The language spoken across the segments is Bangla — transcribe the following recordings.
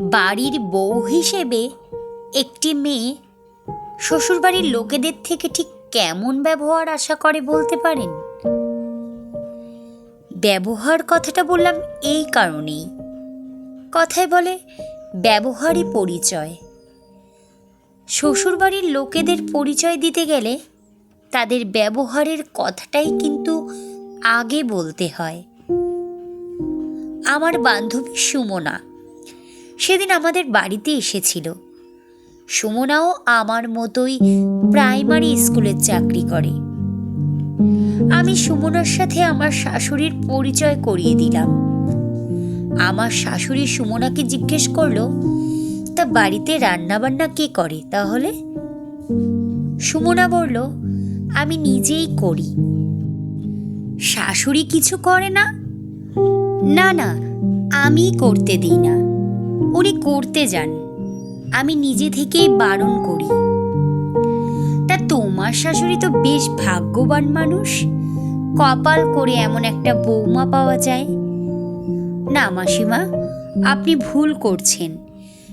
বাড়ির বউ হিসেবে একটি মেয়ে শ্বশুরবাড়ির লোকেদের থেকে ঠিক কেমন ব্যবহার আশা করে বলতে পারেন? ব্যবহার কথাটা বললাম এই কারণেই। কথায় বলে ব্যবহারই পরিচয়। শ্বশুরবাড়ির লোকেদের পরিচয় দিতে গেলে তাদের ব্যবহারের কথাটাই কিন্তু আগে বলতে হয়। আমার বান্ধবী সুমনা সেদিন আমাদের বাড়িতে এসেছিল। সুমনাও আমার মতোই প্রাইমারি স্কুলের চাকরি করে। আমি সুমনার সাথে আমার শাশুড়ির পরিচয় করিয়ে দিলাম। আমার শাশুড়ি সুমনাকে জিজ্ঞেস করল, তা বাড়িতে রান্নাবান্না কে করে তাহলে? সুমনা বলল, আমি নিজেই করি। শাশুড়ি কিছু করে না? না না আমি করতে দিই না। উনি করতে যান। আমি নিজে থেকেই বারণ করি। তা তোমার শাশুড়ি তো বেশ ভাগ্যবান মানুষ। কপাল করে এমন একটা বৌমা পাওয়া যায়। না মাসিমা, আপনি ভুল করছেন।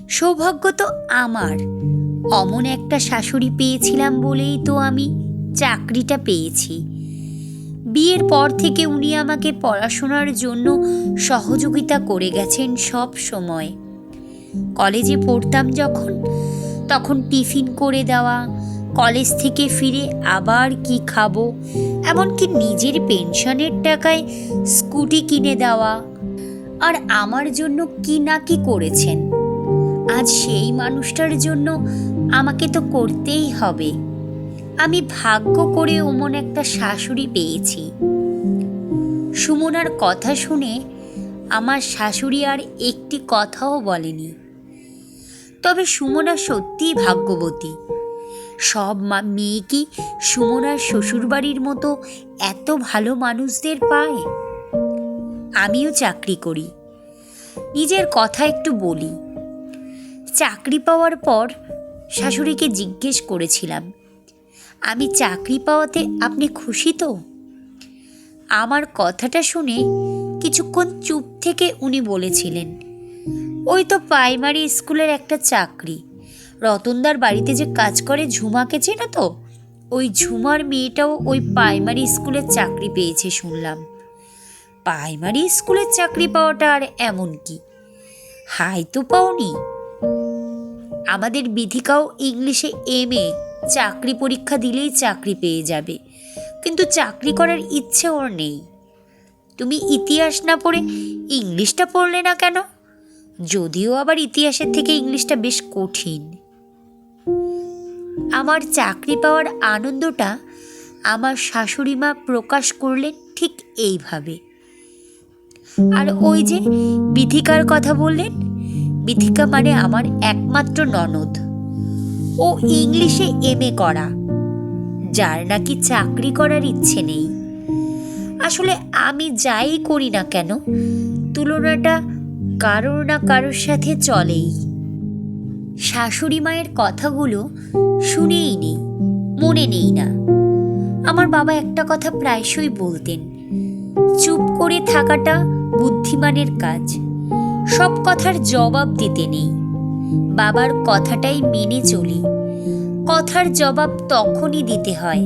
সৌভাগ্য তো আমার। অমন একটা শাশুড়ি পেয়েছিলাম বলেই তো আমি চাকরিটা পেয়েছি। বিয়ের পর থেকে উনি আমাকে পড়াশোনার জন্য সহযোগিতা করে গেছেন সব সময়। কলেজে পড়তাম যখন, তখন টিফিন করে দেওয়া, কলেজ থেকে ফিরে আবার কি খাব, এমনকি নিজের পেনশনের টাকায় স্কুটি কিনে দেওয়া, আর আমার জন্য কি না কি করেছেন? আজ সেই মানুষটার জন্য আমাকে তো করতেই হবে। আমি ভাগ্য করে ওমন একটা শাশুড়ি পেয়েছি। সুমনার কথা শুনে আমার শাশুড়ি আর একটি কথাও বলেনি। তবে সুমনা সত্যিই ভাগ্যবতী। সব মেয়ে কি সুমনার শ্বশুরবাড়ির মতো এত ভালো মানুষদের পায়? আমিও চাকরি করি। নিজের কথা একটু বলি। চাকরি পাওয়ার পর শাশুড়িকে জিজ্ঞেস করেছিলাম, আমি চাকরি পাওয়াতে আপনি খুশি তো? আমার কথাটা শুনে কিছুক্ষণ চুপ থেকে উনি বলেছিলেন, ওই তো প্রাইমারি স্কুলের একটা চাকরি। রতনদার বাড়িতে যে কাজ করে ঝুমাকে চেনো তো? ওই ঝুমার মেয়েটাও ওই প্রাইমারি স্কুলের চাকরি পেয়েছে শুনলাম। প্রাইমারি স্কুলের চাকরি পাওয়াটা আর এমন কি? হাই তো পাওনি। আমাদের বিধিকাও ইংলিশে এম এ চাকরি পরীক্ষা দিলেই চাকরি পেয়ে যাবে। কিন্তু চাকরি করার ইচ্ছে ওর নেই। তুমি ইতিহাস না পড়ে ইংলিশটা পড়লে না কেন? যদিও আবার ইতিহাসের থেকে ইংলিশটা বেশ কঠিন। আমার চাকরি পাওয়ার আনন্দটা আমার শাশুড়ি মা প্রকাশ করলেন ঠিক এইভাবে। আর ওই যে বিথিকার কথা বললেন, বিথিকা মানে আমার একমাত্র ননদ। ও ইংলিশে এম করা, যার নাকি চাকরি করার ইচ্ছে নেই। আসলে আমি যাই করি না কেন? তুলনাটা কারোর না কারোর সাথে চলেই। শাশুড়ি মায়ের কথাগুলো শুনেই নেই, মনে নেই না। আমার বাবা একটা কথা প্রায়শই বলতেন, চুপ করে থাকাটা বুদ্ধিমানের কাজ। সব কথার জবাব দিতে নেই। বাবার কথাটাই মেনে চলি। কথার জবাব তখনই দিতে হয়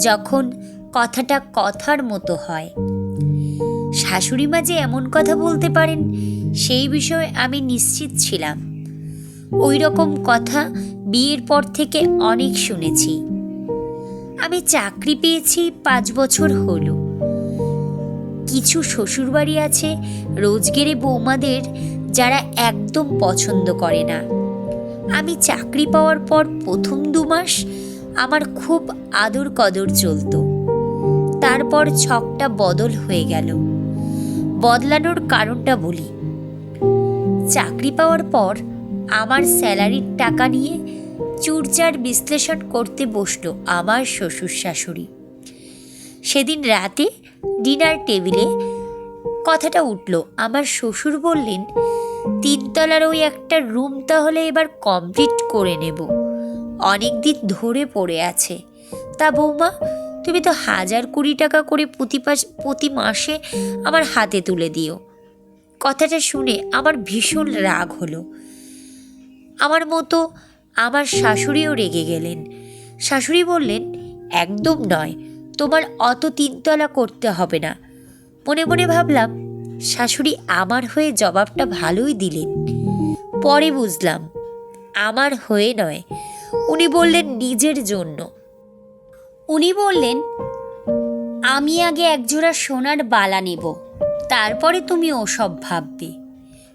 যখন কথাটা কথার মতো হয়। শাশুড়ি মা যে এমন কথা বলতে পারেন, সেই বিষয়ে আমি নিশ্চিত ছিলাম। ওই রকম কথা বিয়ের পর থেকে অনেক শুনেছি। আমি চাকরি পেয়েছি পাঁচ বছর হলো। কিছু শ্বশুরবাড়ি আছে রোজগেরে বৌমাদের যারা একদম পছন্দ করে না। আমি চাকরি পাওয়ার পর প্রথম দু মাস আমার খুব আদর কদর চলতো। তারপর ছকটা বদল হয়ে গেল। বদলানোর কারণটা বলি। চাকরি পাওয়ার পর আমার স্যালারির টাকা নিয়ে চুরচার বিশ্লেষণ করতে বসল আমার শ্বশুর শাশুড়ি সেদিন রাতে ডিনার টেবিলে কথাটা উঠল। আমার শ্বশুর বললেন, তিনতলার ওই একটা রুম তাহলে এবার কমপ্লিট করে নেব। অনেক দিন ধরে পড়ে আছে। তা বৌমা তুমি তো হাজার কুড়ি টাকা করে প্রতি প্রতি মাসে আমার হাতে তুলে দিও। কথাটা শুনে আমার ভীষণ রাগ হলো। আমার মতো আমার শাশুড়িও রেগে গেলেন। শাশুড়ি বললেন, একদম নয়, তোমার অত তিনতলা করতে হবে না। মনে মনে ভাবলাম, শাশুড়ি আমার হয়ে জবাবটা ভালোই দিলেন। পরে বুঝলাম, আমার হয়ে নয়। উনি বললেন, নিজের জন্য। উনি বললেন, আমি আগে একজোড়া সোনার বালা নেব, তারপরে তুমি ওসব ভাববে।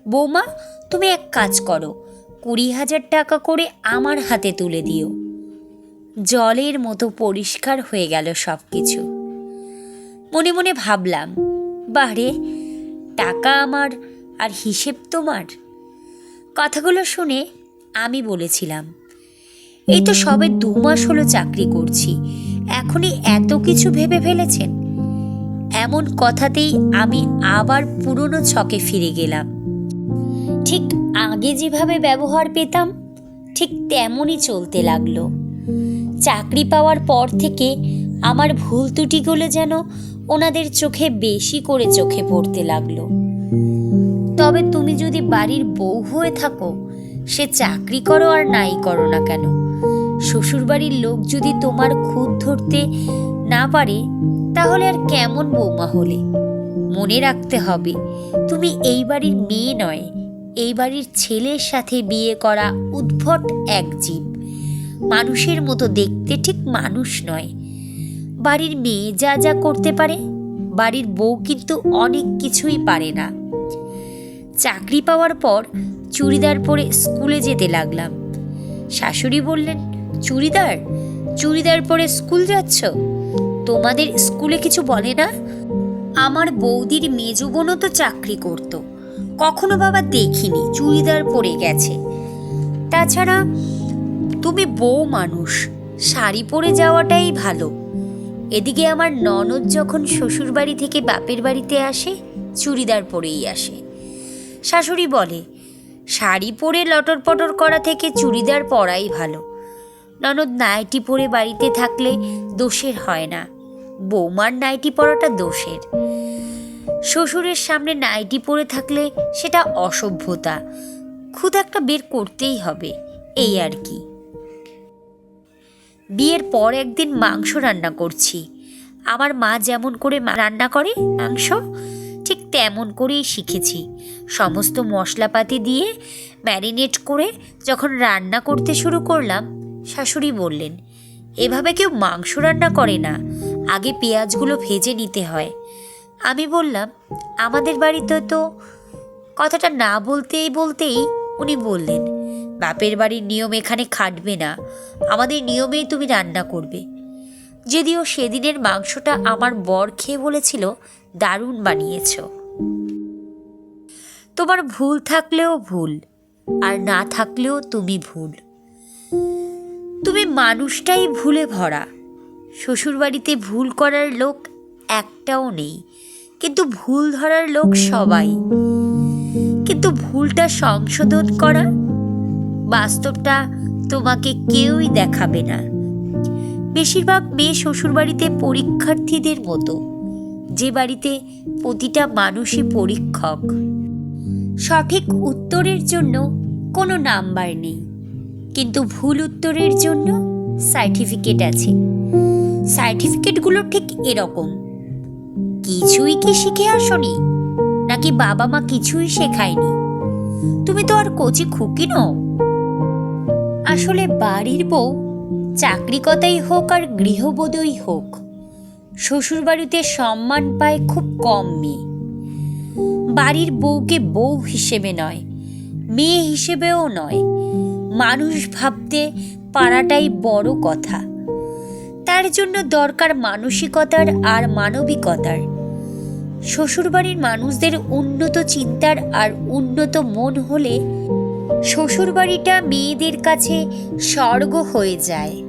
বৌমা, তুমি এক কাজ করো, কুড়ি হাজার টাকা করে আমার হাতে তুলে দিও। জলের মতো পরিষ্কার হয়ে গেল সব কিছু মনে মনে ভাবলাম বাহরে টাকা আমার আর হিসেব তোমার? কথাগুলো শুনে আমি বলেছিলাম, এই তো সবে দু মাস হলো চাকরি করছি এখনই এত কিছু ভেবে ফেলেছেন? এমন কথাতেই আমি আবার পুরনো ছকে ফিরে গেলাম। ঠিক আগে যেভাবে ব্যবহার পেতাম, ঠিক তেমনই চলতে লাগল। চাকরি পাওয়ার পর থেকে আমার ভুল ত্রুটিগুলো যেন ওনাদের চোখে বেশি করে চোখে পড়তে লাগল। তবে তুমি যদি বাড়ির বউ হয়ে থাকো, সে চাকরি করো আর নাই করো না কেন? শ্বশুরবাড়ির লোক যদি তোমার খুদ ধরতে না পারে, তাহলে আর কেমন বৌমা হলে? মনে রাখতে হবে, তুমি এই বাড়ির মেয়ে নয়, এই বাড়ির ছেলের সাথে বিয়ে করা উদ্ভট এক জীব। মানুষের মতো দেখতে ঠিক মানুষ নয়। বাড়ির মেয়ে যা যা করতে পারে, বাড়ির বউ কিন্তু অনেক কিছুই পারে না। চাকরি পাওয়ার পর চুড়িদার পরে স্কুলে যেতে লাগলাম। শাশুড়ি বললেন চুড়িদার? চুড়িদার পরে স্কুল যাচ্ছ? তোমাদের স্কুলে কিছু বলে না? আমার বৌদির মেজ বোনও তো চাকরি করত। কখনো বাবা দেখিনি, চুড়িদার পরে গেছে। তাছাড়া তুমি বউ মানুষ, শাড়ি পরে যাওয়াটাই ভালো। এদিকে আমার ননদ যখন শ্বশুর বাড়ি থেকে বাপের বাড়িতে আসে, চুড়িদার পরেই আসে। শাশুড়ি বলে, শাড়ি পরে লটর পটর করা থেকে চুড়িদার পরাই ভালো। ননদ নাইটি পরে বাড়িতে থাকলে দোষের হয় না। বৌমার নাইটি পরাটা দোষের। শ্বশুরের সামনে নাইটি পরে থাকলে সেটা অসভ্যতা। খুদ একটা বের করতেই হবে, এই আর কি। বিয়ের পর একদিন মাংস রান্না করছি। আমার মা যেমন করে রান্না করে, মাংস ঠিক তেমন করেই শিখেছি। সমস্ত মশলাপাতি দিয়ে ম্যারিনেট করে যখন রান্না করতে শুরু করলাম শাশুড়ি বললেন, এভাবে কেউ মাংস রান্না করে না। আগে পেঁয়াজগুলো ভেজে নিতে হয়। আমি বললাম, আমাদের বাড়িতে তো কথাটা না বলতেই বলতেই উনি বললেন, বাপের বাড়ির নিয়ম এখানে খাটবে না। আমাদের নিয়মেই তুমি রান্না করবে। যদিও সেদিনের মাংসটা আমার বর খেয়ে বলেছিল, দারুণ বানিয়েছ। তোমার ভুল থাকলেও ভুল, আর না থাকলেও তুমি ভুল। তুমি মানুষটাই ভুলে ভরা। শ্বশুরবাড়িতে ভুল করার লোক একটাও নেই। কিন্তু ভুল ধরার লোক সবাই। কিন্তু ভুলটা সংশোধন করা বাস্তবটা তোমাকে কেউই দেখাবে না। বেশিরভাগ মেয়ে শ্বশুরবাড়িতে পরীক্ষার্থীদের মতো। যে বাড়িতে প্রতিটা মানুষই পরীক্ষক। সঠিক উত্তরের জন্য কোনো নাম্বার নেই। কিন্তু ভুল উত্তরের জন্য সার্টিফিকেট আছে। সার্টিফিকেটগুলো ঠিক এরকম। কিছুই কি শিখে আসনি? নাকি বাবা মা কিছুই শেখায়নি? তুমি তো আর কচি খুকি নও। আসলে বাড়ির বউ চাকরিকতাই হোক আর গৃহবোধই হোক, শ্বশুরবাড়িতে সম্মান পায় খুব কম মেয়ে। বাড়ির বউকে বউ হিসেবে নয়, মেয়ে হিসেবেও নয়। মানুষ ভাবতে পারাটাই বড় কথা। তার জন্য দরকার মানসিকতার আর মানবিকতার। শ্বশুরবাড়ির মানুষদের উন্নত চিন্তার আর উন্নত মন হলে শ্বশুরবাড়িটা মেয়েদের কাছে স্বর্গ হয়ে যায়।